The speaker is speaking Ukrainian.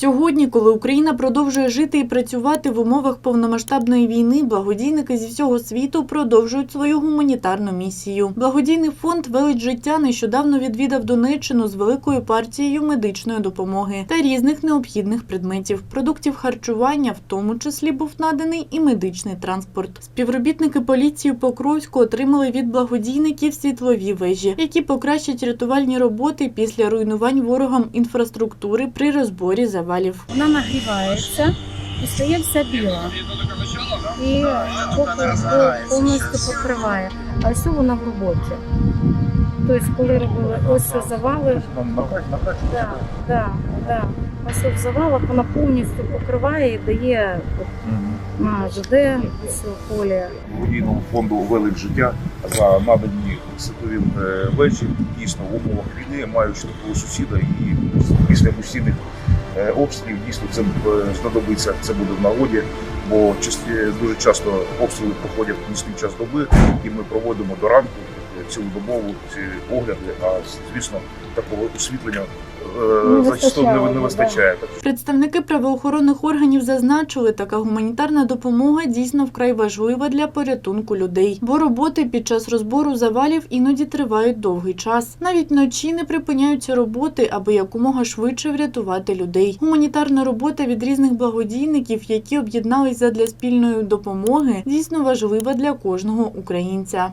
Сьогодні, коли Україна продовжує жити і працювати в умовах повномасштабної війни, благодійники зі всього світу продовжують свою гуманітарну місію. Благодійний фонд Велич життя нещодавно відвідав Донеччину з великою партією медичної допомоги та різних необхідних предметів, продуктів харчування, в тому числі був наданий і медичний транспорт. Співробітники поліції Покровську отримали від благодійників світлові вежі, які покращать рятувальні роботи після руйнувань ворогам інфраструктури при розборі завалів. Вона нагрівається і стає вся біла. І повністю покриває. А ось вона в роботі. Тобто, коли робили ось завали, да, да, да. ось в завалах вона повністю покриває і дає на ЖД ось полі. благодійному фонду Велик життя за надані світові вежі. Дійсно, в умовах війни, маючи такого сусіда і після постійних обстрілів, дійсно це е, знадобиться, це буде в нагоді, бо дуже часто обстріли проходять в нічний час доби, і ми проводимо до ранку е, цілодобово ці огляди, а звісно, такого освітлення Не е, зачасту не, вистачає, Представники правоохоронних органів зазначили, така гуманітарна допомога дійсно вкрай важлива для порятунку людей, бо роботи під час розбору завалів іноді тривають довгий час. Навіть вночі не припиняються роботи, аби якомога швидше врятувати людей. Гуманітарна робота від різних благодійників, які об'єднались задля спільної допомоги, дійсно важлива для кожного українця.